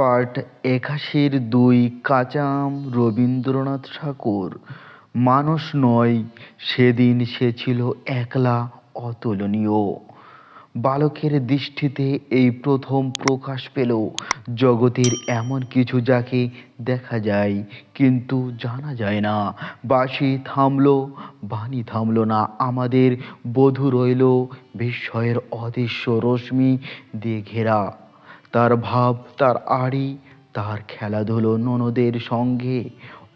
Part একাশির দুই কাঁচাম রবীন্দ্রনাথ ঠাকুর। মানুষ নয়, সেদিন সে ছিল একলা অতুলনীয়। বালকের দৃষ্টিতে এই প্রথম প্রকাশ পেল, জগতের এমন কিছু যাকে দেখা যায় কিন্তু জানা যায় না। বাঁশি থামল, বাণী থামল না, আমাদের বধূ রইল, বিস্ময়ের অদৃশ্য রশ্মি দিয়ে ঘেরা। তার ভাব, তার আড়ি, তার খেলাধুলো ননদের সঙ্গে।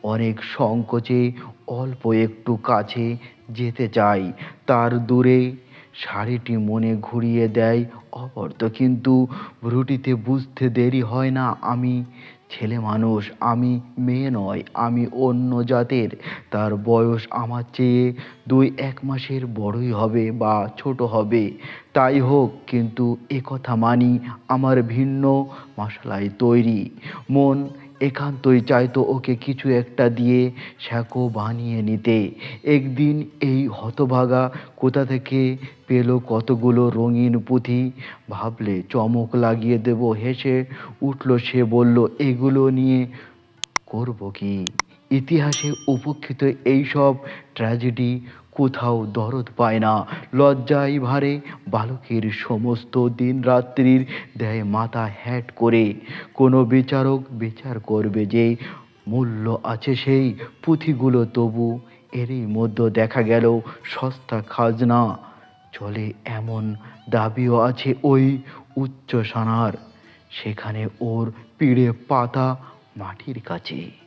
অনেক সংকোচে, অল্প একটু কাছে যেতে চাই তার দূরে। শাড়িটি মনে ঘুরিয়ে দেয় অবর্ত কিন্তু ভ্রুটিতে বুঝতে দেরি হয় না আমি। ছেলে মানুষ, আমি মেয়ে নয়, আমি অন্য জাতের। তার বয়স আমার চেয়ে দুই এক মাসের বড়ই হবে বা ছোট হবে। তাই হোক, কিন্তু একথা মানি, আমার ভিন্ন মশলায় তৈরি। মন একান্তই চাইতো ওকে কিছু একটা দিয়ে শ্যাকো বানিয়ে নিতে। একদিন এই হতভাগা কোথা থেকে পেল কতগুলো রঙিন পুঁথি? ভাবলে চমক লাগিয়ে দেব, হেসে উঠল সে, বলল, এগুলো নিয়ে করব কি? ইতিহাসে উপেক্ষিত এইসব ট্র্যাজেডি কোথাও দরদ পায় না। লজ্জায় ভারে বালকের সমস্ত দিন রাত্রির দেয় মাথা হ্যাট করে। কোনো বিচারক বিচার করবে যে মূল্য আছে সেই, পুঁথিগুলো তবু এরই মধ্যে দেখা গেল সস্তা খাজনা। চলে এমন দাবিও আছে ওই উচ্চ সানার, সেখানে ওর পিড়ে পাতা মাটির কাছে।